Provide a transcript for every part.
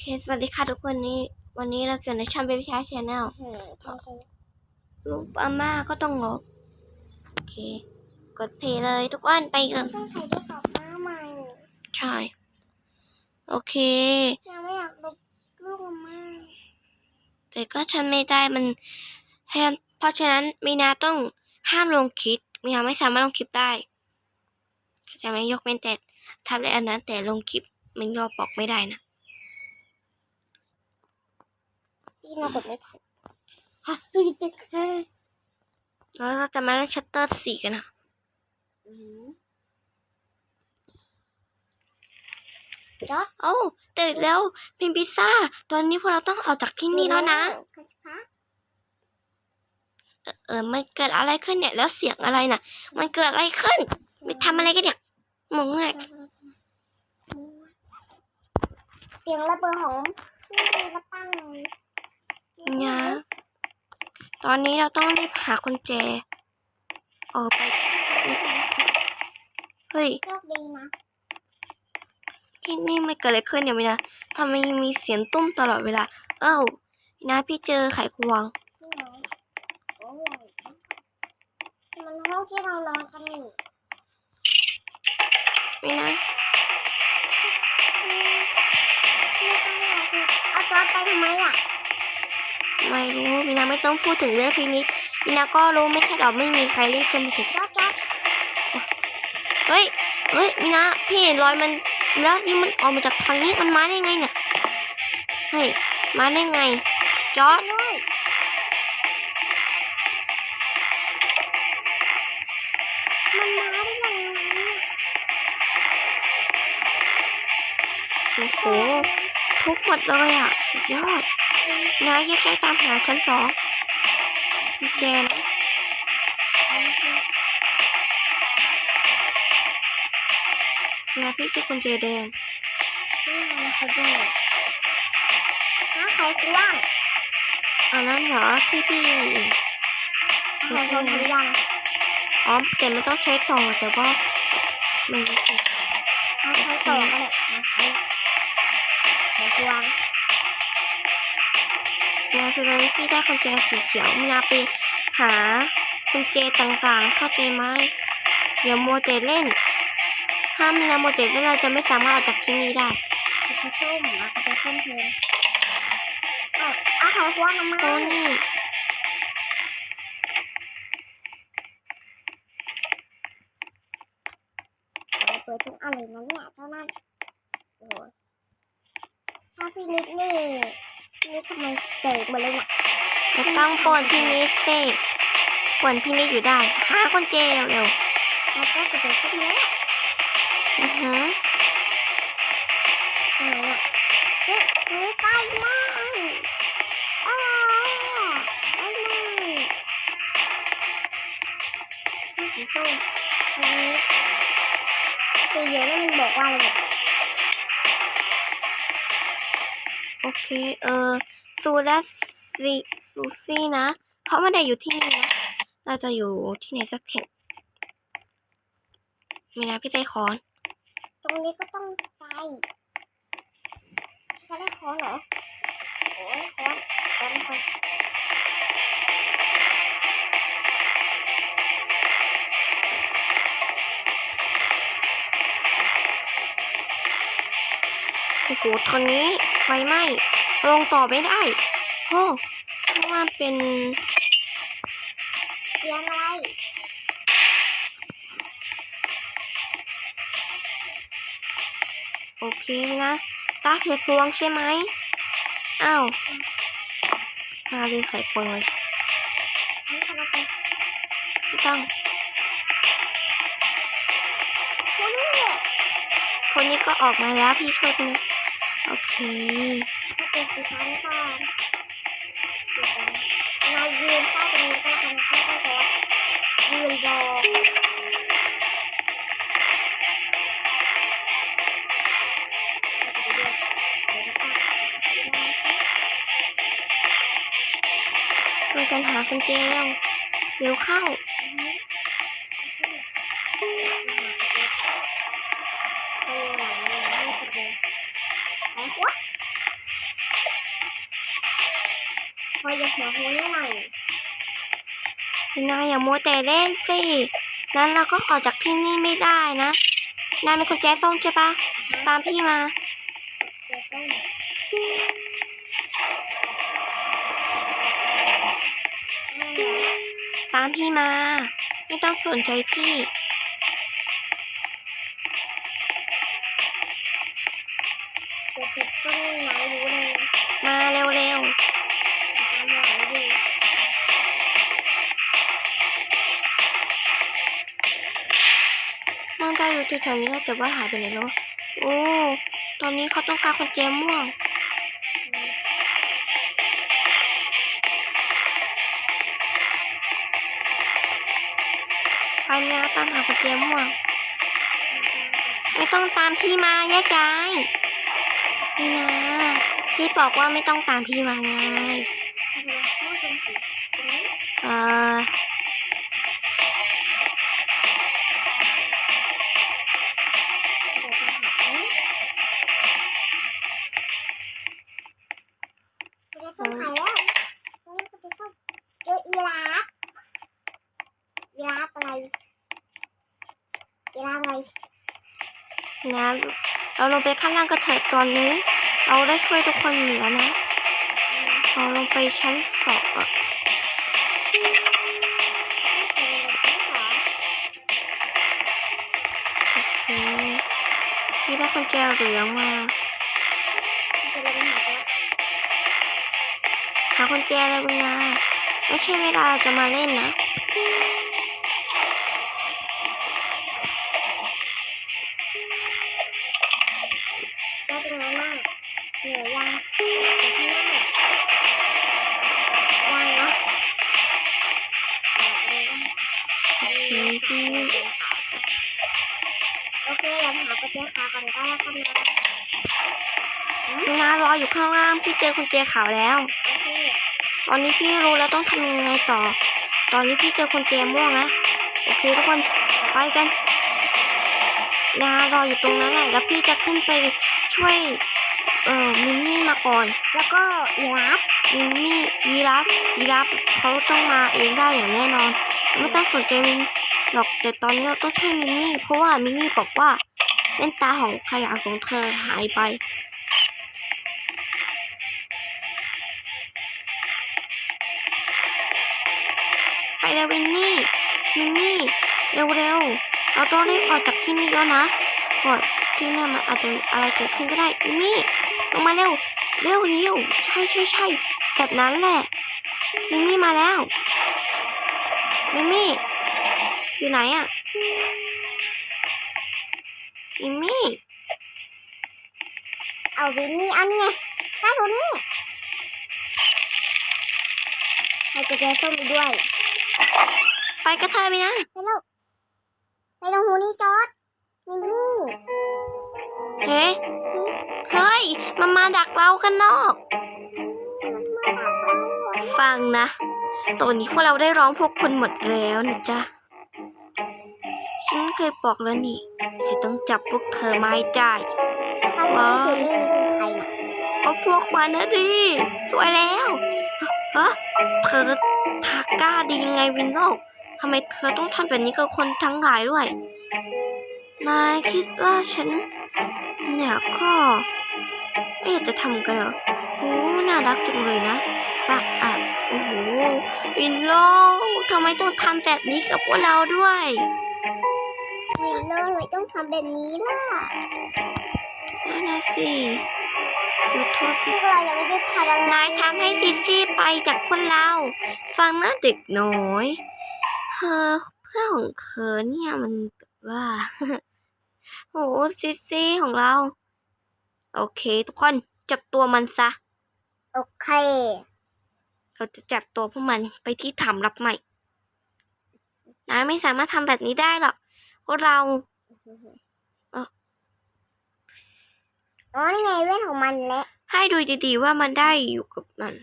เคสวัสดีค่ะทุกคนนี้ วันนี้เราเกิดในช่องเบบี้ชาชแนลอืมใช่ใช่รูปอาม่าก็ต้องลบ โอเค กดเพลย์เลยทุกคนไปกันต้องถ่ายด้วยกับหน้าใหม่ใช่ โอเคยังไม่อยากลบรูปอาม่าแต่ก็ทำไม่ได้มันแทนเพราะฉะนั้นมีนาต้องห้ามลงคลิปมีนาไม่สามารถลงคลิปได้จะไม่ยกเว้นแต่ทำอะไรอันนั้นแต่ลงคลิปมันก็บอกไม่ได้นะ พี่มากดไม่ทันฮะพี่เป็นเฮ้ยแล้วเราจะมาเล่นชัตเตอร์สี่กันนะอืมจ๊อดโอ้าตื่นแล้วพิมพิซซ่า ตอนนี้พวกเราต้องออกจากที่นี่แล้วนะ เออมันเกิดอะไรขึ้นเนี่ย แล้วเสียงอะไรน่ะ มันเกิดอะไรขึ้นไปทำอะไรกันเนี่ยมองง่ายเสียงระเบิดของพี่ระปัง นะตอนนี้เราต้องรีบหากุญแจ ออกไปเฮ้ยโชคดีนะที่นี่ไม่เกิดอะไรขึ้นเนี่ยมินะทำไมมีเสียงตุ้มตลอดเวลา เอ้านะพี่เจอไขควงพี่น้องโอ้ยมันห้องที่เรานอนกันนี่ไม่นะเอาจอดไปทำไมอะ ไม่รู้มินาไม่ต้องพูดถึงเรื่องพินิจมินาก็รู้ไม่ใช่หรอไม่มีใครเล่นเครื่องมือถือจอดจอดเฮ้ยเฮ้ยมินาพี่เห็นรอยมันแล้วนี่มันออกมาจากทางนี้มันมาได้ไงเนี่ยเฮ้ยมาได้ไงจอร์ดด้วยมันมาได้ยังไงโอ้โหทุกหมดเลยอะสุดยอด นายแค่ๆตามหาชั้นสองกุญแจนะนะพี่เจอกุญแจแดงนี่ไงเขาด้วยน้าใครกว้างอันนั้นเหรอที่พี่ใครเขาทำยังอ๋อแต่ไม่ต้องใช้ต่อแต่ว่าไม่รู้สึกเขาใช้ต่อก็ได้นะใครใครกว้าง นะคือตอนนี้พี่ได้กุญแจสีเขียวมีนาไปหากุญแจต่างๆ เข้าใจไหมเดี๋ยวโมวแต่เล่น ถ้ามีนาโมวแต่เล่นเราจะไม่สามารถออกจากที่นี่ได้เขาจะส้มอะเขาจะส้มเพลงเอาเอาใครกว้างทำมโอ้นี่เอาเปิดทุกอันเลยนะเนี่ยเท่านั้นโอ้ถ้าพี่นิดนี่ นี่ทำไมเตะมาเลยเนี่ยไม่ต้องปนพี่นิดเซ่ปนพี่นิดอยู่ได้หากุญแจเร็วแล้วก็กระโดดขึ้นแล้วๆอือหือทำไมเนี่ยเฮ้ยเฮ้ยใต้ล่างอ๋อใต้ล่างนี่สีส้มอันนี้สีเหลืองนั่นมันบอกว่าอะไรเนี่ย โอเคเออซูและซีซูซี่นะ เพราะไม่ได้อยู่ที่นี่นะเราจะอยู่ที่ไหนสักแห่งมีนะพี่ใจคอน ตรงนี้ก็ต้องไปจะได้คอนเหรอโอ้ยคอนคอนคอน อ้โหตอนนี้ไฟไหม้ลงต่อไม่ได้โอ้ข้างล่างเป็นเสียงอะไรโอเคนะตาเขียดพวงใช่ไหมอ้าวมาลืมไข่ควงเลยไม่ต้องคุณนี่คนนี้ก็ออกมาแล้วพี่ช่วยตรงนี้ โอเคถ้าเป็นสีชั้นก่อนเดี๋ยวนายยืนใต้ตรงนี้ก็แล้วกันนะไม่ต้องรถยืนรอช่วยกันหากุญแจเร็วเร็วเข้า พออย่าหัวหูนี่หน่อยนายอย่ามัวแต่เล่นสิ นั้นเราก็ออกจากที่นี่ไม่ได้นะ นายเป็นคนแจ๊ส้มใช่ปะ ตามพี่มาเดี๋ยวต้องอะไรเหรอตามพี่มา ไม่ต้องสนใจพี่ ๆมันได้อยู่แถวๆนี้แหละแต่ว่าหายไปไหนแล้ววะโอ้ตอนนี้เขาต้องการคนแจม่วงไปแล้วตามหาคนแจม่วง ไม่ต้องตามพี่มาแยกย้ายนี่นะพี่บอกว่าไม่ต้องตามพี่มาไงทำไมต้องเป็นสีตรงนี้เออ คุณจะส้มหายแล้วตรงนี้คุณจะส้มเจออีราฟอีราฟอะไรอีราฟอะไรงั้นเราลงไปข้างล่างก็เถิดตอนนี้ เราได้ช่วยทุกคนอยู่แล้วนะเราลงไปชั้นสองอะโอเคพี่ได้คนแจเหลืองมาหาคนแจเลยเวลาไม่ใช่เวลาเราจะมาเล่นนะจะเป็นไงบ้างเหนื่อยยังอยู่ข้างหน้ายังนะโอเคพี่โอเคเราหาประเจ๊ขาวก่อนก็แล้วกันนะเวลารออยู่ข้างล่างพี่เจอคนแจขาวแล้ว ตอนนี้พี่รู้แล้วต้องทำยังไงต่อ ตอนนี้พี่เจอคนแจม่วงนะ โอเคทุกคนไปกันนารออยู่ตรงนั้นแหละแล้วพี่จะขึ้นไปช่วยเอ่อมินนี่มาก่อน แล้วก็อีรับมินนี่ยีรับยีรับเขาต้องมาเองได้อย่างแน่นอน ไม่ต้องสนใจมินหรอกแต่ตอนนี้เราต้องช่วยมินนี่เพราะว่ามินนี่บอกว่าเล่นตาของขยะของเธอหายไป ไปเร็วมินนี่มินนี่เร็วๆเราต้องรีบออกจากที่นี่แล้วนะก่อนที่นี่มันอาจจะอะไรเกิดขึ้นก็ได้มินนี่ลงมาเร็วเร็วเร็วใช่ใช่ใช่แบบนั้นแหละมิมี่มาแล้วมิมี่อยู่ไหนอะมิมี่เอาวินนี่เอานี่ไงหน้าตรงนี้ให้ประเจ๊ส้มไปด้วย ไปกระเทยไปนะไปแล้วไปตรงหูนี่จอดมินนี่เฮ้ยเฮ้ยมันมาดักเราข้างนอกมันมาดักเราฟังนะ ตอนนี้พวกเราได้ร้องพวกคนหมดแล้วนะจ๊ะ ฉันเคยบอกแล้วนี่จะต้องจับพวกเธอมาให้ได้เขาไม่จุดนี้นี่คือใครน่ะก็พวกมันนะดิสวยแล้ว ฮะ เธอทา กล้าดียังไงวินโลกทำไมเธอต้องทำแบบนี้กับคนทั้งหลายด้วย นายคิดว่าฉัน เนี่ยก็ไม่อยากจะทำกันเหรอโอ้น่ารักจังเลยนะปะอะโอ้โหวินโลกทำไมต้องทำแบบนี้กับพวกเราด้วยวินโลทำไมต้องทำแบบนี้ล่ะนั่นนะสิ ขอโทษพสิวกเรายังไม่ได้ทำอะไรนายทำให้ซิซี่ไปจากพวกเรา ฟังนะเด็กน้อยเธอเพื่อนของเธอเนี่ยมันแบบว่าโหซิซี่ของเรา โอเค ทุกคนจับตัวมันซะ โอเค เราจะจับตัวพวกมันไปที่ถ้ำรับใหม่นายไม่สามารถทำแบบนี้ได้หรอกพวกเราเอ้า อ๋อนี่ไงเรื่องของมันแหละ ให้ดูดีๆว่ามันได้อยู่กับมัน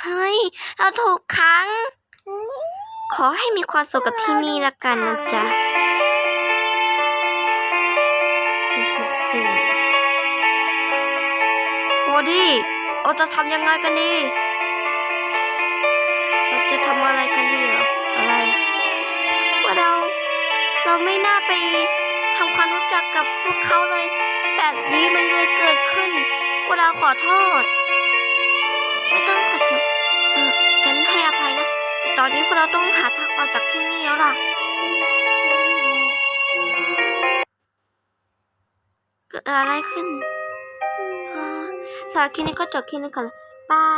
เฮ้ยเราถูกขังขอให้มีความสุขกับที่นี่ละกันนะจ๊ะนี่คือสิ่งโอดี้เราจะทำยังไงกันดีเราจะทำอะไรกันดีเหรออะไรว่าเรา เราไม่น่าไป ทำความรู้จักกับพวกเขาเลย แบบนี้มันเลยเกิดขึ้นพวกเราขอโทษ ไม่ต้องขอโทษเออฉันให้อภัยนะ แต่ตอนนี้พวกเราต้องหาทางออกจากที่นี่แล้วล่ะเกิดอะไรขึ้นสำหรับคลิปนี้ก็จบคลิปนี้ก่อนบาย